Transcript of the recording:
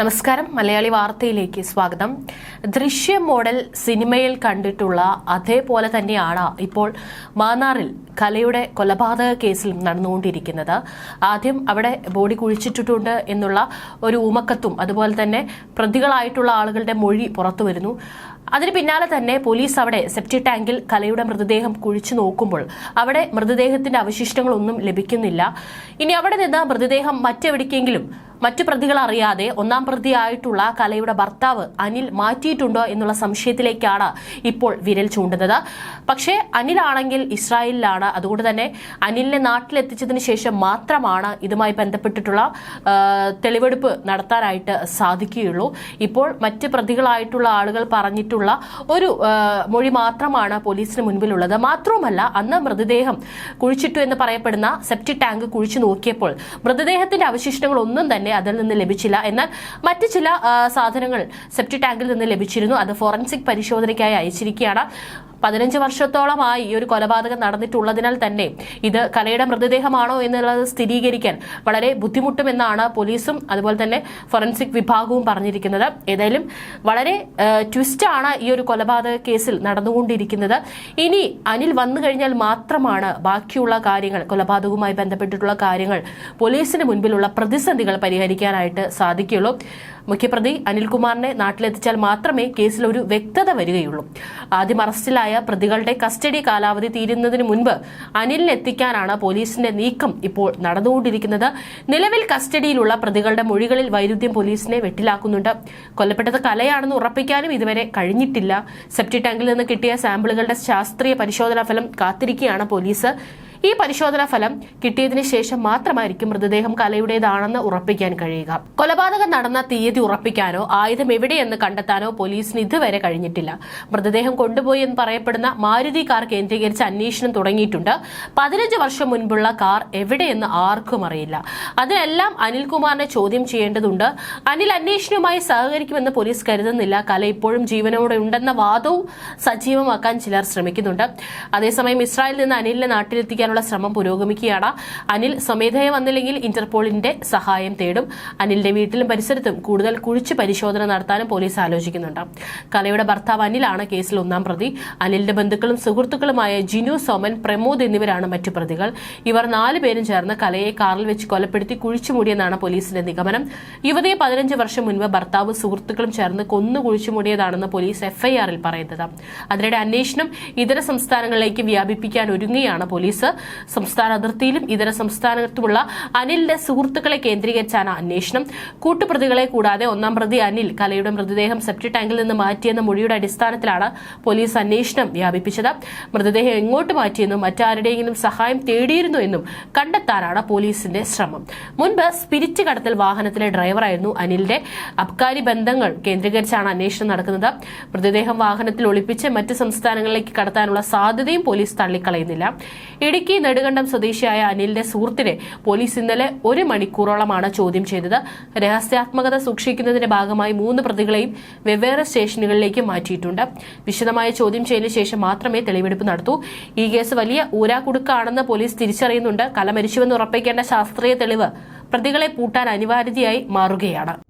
നമസ്കാരം. മലയാളി വാർത്തയിലേക്ക് സ്വാഗതം. ദൃശ്യ മോഡൽ സിനിമയിൽ കണ്ടിട്ടുള്ള അതേപോലെ തന്നെയാണ് ഇപ്പോൾ മാന്നാറിൽ കലയുടെ കൊലപാതക കേസിൽ നടന്നുകൊണ്ടിരിക്കുന്നത്. ആദ്യം അവിടെ ബോഡി കുഴിച്ചിട്ടിട്ടുണ്ട് എന്നുള്ള ഒരു ഊമക്കത്തും അതുപോലെ തന്നെ പ്രതികളായിട്ടുള്ള ആളുകളുടെ മൊഴി പുറത്തു വരുന്നു. അതിന് പിന്നാലെ തന്നെ പോലീസ് അവിടെ സെപ്റ്റി ടാങ്കിൽ കലയുടെ മൃതദേഹം കുഴിച്ചു നോക്കുമ്പോൾ അവിടെ മൃതദേഹത്തിന്റെ അവശിഷ്ടങ്ങളൊന്നും ലഭിക്കുന്നില്ല. ഇനി അവിടെ നിന്ന് മൃതദേഹം മറ്റെവിടേക്കെങ്കിലും മറ്റു പ്രതികൾ അറിയാതെ ഒന്നാം പ്രതിയായിട്ടുള്ള കലയുടെ ഭർത്താവ് അനിൽ മാറ്റിയിട്ടുണ്ടോ എന്നുള്ള സംശയത്തിലേക്കാണ് ഇപ്പോൾ വിരൽ ചൂണ്ടുന്നത്. പക്ഷേ അനിലാണെങ്കിൽ ഇസ്രായേലിലാണ്. അതുകൊണ്ട് തന്നെ അനിലിനെ നാട്ടിലെത്തിച്ചതിന് ശേഷം മാത്രമാണ് ഇതുമായി ബന്ധപ്പെട്ടിട്ടുള്ള തെളിവെടുപ്പ് നടത്താനായിട്ട് സാധിക്കുകയുള്ളൂ. ഇപ്പോൾ മറ്റ് പ്രതികളായിട്ടുള്ള ആളുകൾ പറഞ്ഞിട്ടുള്ള ഒരു മൊഴി മാത്രമാണ് പോലീസിന് മുൻപിലുള്ളത്. മാത്രവുമല്ല അന്ന് മൃതദേഹം കുഴിച്ചിട്ടു എന്ന് പറയപ്പെടുന്ന സെപ്റ്റി ടാങ്ക് കുഴിച്ചു നോക്കിയപ്പോൾ മൃതദേഹത്തിന്റെ അവശിഷ്ടങ്ങൾ ഒന്നും തന്നെ അതിൽ നിന്ന് ലഭിച്ചില്ല. എന്നാൽ മറ്റ് ചില സാധനങ്ങൾ സെപ്റ്റി ടാങ്കിൽ നിന്ന് ലഭിച്ചിരുന്നു. അത് ഫോറൻസിക് പരിശോധനയ്ക്കായി അയച്ചിരിക്കുകയാണ്. പതിനഞ്ച് വർഷത്തോളമായി ഈ ഒരു കൊലപാതകം നടന്നിട്ടുള്ളതിനാൽ തന്നെ ഇത് കലയുടെ മൃതദേഹമാണോ എന്നുള്ളത് സ്ഥിരീകരിക്കാൻ വളരെ ബുദ്ധിമുട്ടുമെന്നാണ് പോലീസും അതുപോലെ തന്നെ ഫോറൻസിക് വിഭാഗവും പറഞ്ഞിരിക്കുന്നത്. ഏതായാലും വളരെ ട്വിസ്റ്റാണ് ഈ ഒരു കൊലപാതക കേസിൽ നടന്നുകൊണ്ടിരിക്കുന്നത്. ഇനി അനിൽ വന്നു കഴിഞ്ഞാൽ മാത്രമാണ് ബാക്കിയുള്ള കാര്യങ്ങൾ കൊലപാതകവുമായി ബന്ധപ്പെട്ടിട്ടുള്ള കാര്യങ്ങൾ പോലീസിന് മുൻപിലുള്ള പ്രതിസന്ധികൾ പരിഹരിക്കാനായിട്ട് സാധിക്കുകയുള്ളൂ. മുഖ്യപ്രതി അനിൽകുമാറിനെ നാട്ടിലെത്തിച്ചാൽ മാത്രമേ കേസിൽ ഒരു വ്യക്തത വരികയുള്ളൂ. ആദ്യം അറസ്റ്റിലായ പ്രതികളുടെ കസ്റ്റഡി കാലാവധി തീരുന്നതിന് മുൻപ് അനിലിനെത്തിക്കാനാണ് പോലീസിന്റെ നീക്കം ഇപ്പോൾ നടന്നുകൊണ്ടിരിക്കുന്നത്. നിലവിൽ കസ്റ്റഡിയിലുള്ള പ്രതികളുടെ മൊഴികളിൽ വൈരുദ്ധ്യം പോലീസിനെ വെട്ടിലാക്കുന്നുണ്ട്. കൊല്ലപ്പെട്ടത് കലയാണെന്ന് ഉറപ്പിക്കാനും ഇതുവരെ കഴിഞ്ഞിട്ടില്ല. സെപ്റ്റി ടാങ്കിൽ നിന്ന് കിട്ടിയ സാമ്പിളുകളുടെ ശാസ്ത്രീയ പരിശോധനാ ഫലം കാത്തിരിക്കുകയാണ് പോലീസ്. ഈ പരിശോധനാ ഫലം കിട്ടിയതിനു ശേഷം മാത്രമായിരിക്കും മൃതദേഹം കലയുടേതാണെന്ന് ഉറപ്പിക്കാൻ കഴിയുക. കൊലപാതകം നടന്ന തീയതി ഉറപ്പിക്കാനോ ആയുധം എവിടെയെന്ന് കണ്ടെത്താനോ പോലീസിന് ഇതുവരെ കഴിഞ്ഞിട്ടില്ല. മൃതദേഹം കൊണ്ടുപോയി എന്ന് പറയപ്പെടുന്ന മാരുതി കാർ കേന്ദ്രീകരിച്ച് അന്വേഷണം തുടങ്ങിയിട്ടുണ്ട്. പതിനഞ്ച് വർഷം മുൻപുള്ള കാർ എവിടെയെന്ന് ആർക്കും അറിയില്ല. അതിനെല്ലാം അനിൽകുമാറിനെ ചോദ്യം ചെയ്യേണ്ടതുണ്ട്. അനിൽ അന്വേഷണവുമായി സഹകരിക്കുമെന്ന് പോലീസ് കരുതുന്നില്ല. കല ഇപ്പോഴും ജീവനോടെ ഉണ്ടെന്ന വാദവും സജീവമാക്കാൻ ചിലർ ശ്രമിക്കുന്നുണ്ട്. അതേസമയം ഇസ്രായേലിൽ നിന്ന് അനിലിനെ നാട്ടിലെത്തിക്കാനുള്ള ശ്രമം പുരോഗമിക്കുകയാണ്. അനിൽ സ്വമേധയെ വന്നില്ലെങ്കിൽ ഇന്റർപോളിന്റെ സഹായം തേടും. അനിലിന്റെ വീട്ടിലും പരിസരത്തും കൂടുതൽ കുഴിച്ച് പരിശോധന നടത്താനും പോലീസ് ആലോചിക്കുന്നുണ്ട്. കലയുടെ ഭർത്താവ് അനിലാണ് കേസിൽ ഒന്നാം പ്രതി. അനിലിന്റെ ബന്ധുക്കളും സുഹൃത്തുക്കളുമായ ജിനു സോമൻ പ്രമോദ് എന്നിവരാണ് മറ്റു പ്രതികൾ. ഇവർ നാലു പേരും ചേർന്ന് കലയെ കാറിൽ വെച്ച് കൊലപ്പെടുത്തി കുഴിച്ചു മൂടിയെന്നാണ് പോലീസിന്റെ നിഗമനം. യുവതിയെ പതിനഞ്ച് വർഷം മുൻപ് ഭർത്താവ് സുഹൃത്തുക്കളും ചേർന്ന് കൊന്നു കുഴിച്ചു മൂടിയതാണെന്ന് പോലീസ് എഫ്ഐആറിൽ പറയുന്നത്. അതിനിടെ അന്വേഷണം ഇതര സംസ്ഥാനങ്ങളിലേക്ക് വ്യാപിപ്പിക്കാൻ ഒരുങ്ങുകയാണ് പോലീസ്. സംസ്ഥാന അതിർത്തിയിലും ഇതര സംസ്ഥാനത്തുമുള്ള അനിലിന്റെ സുഹൃത്തുക്കളെ കേന്ദ്രീകരിച്ചാണ് അന്വേഷണം. കൂട്ടുപ്രതികളെ കൂടാതെ ഒന്നാം പ്രതി അനിൽ കലയുടെ മൃതദേഹം സെപ്റ്റി ടാങ്കിൽ നിന്ന് മാറ്റിയെന്ന മൊഴിയുടെ അടിസ്ഥാനത്തിലാണ് പോലീസ് അന്വേഷണം വ്യാപിപ്പിച്ചത്. മൃതദേഹം എങ്ങോട്ട് മാറ്റിയെന്നും മറ്റാരുടെയെങ്കിലും സഹായം തേടിയിരുന്നു എന്നും കണ്ടെത്താനാണ് പോലീസിന്റെ ശ്രമം. മുൻപ് സ്പിരിറ്റ് കടത്തൽ വാഹനത്തിലെ ഡ്രൈവറായിരുന്നു അനിലിന്റെ. അബ്കാരി ബന്ധങ്ങൾ കേന്ദ്രീകരിച്ചാണ് അന്വേഷണം നടക്കുന്നത്. മൃതദേഹം വാഹനത്തിൽ ഒളിപ്പിച്ച് മറ്റ് സംസ്ഥാനങ്ങളിലേക്ക് കടത്താനുള്ള സാധ്യതയും പോലീസ് തള്ളിക്കളയുന്നില്ല. ഇടുക്കി നെടുകണ്ടം സ്വദേശിയായ അനിലിന്റെ സുഹൃത്തിനെ പോലീസ് ഇന്നലെ ഒരു മണിക്കൂറോളമാണ് ചോദ്യം ചെയ്തത്. രഹസ്യാത്മകത സൂക്ഷിക്കുന്നതിന്റെ ഭാഗമായി മൂന്ന് പ്രതികളെയും വെവ്വേറെ സ്റ്റേഷനുകളിലേക്ക് മാറ്റിയിട്ടുണ്ട്. വിശദമായ ചോദ്യം ചെയ്തതിനു ശേഷം മാത്രമേ തെളിവെടുപ്പ് നടത്തൂ. ഈ കേസ് വലിയ ഊരാക്കുടുക്കാണെന്ന് പോലീസ് തിരിച്ചറിയുന്നുണ്ട്. കല മരിച്ചുവെന്ന് ഉറപ്പിക്കേണ്ട ശാസ്ത്രീയ തെളിവ് പ്രതികളെ പൂട്ടാൻ അനിവാര്യതയായി മാറുകയാണ്.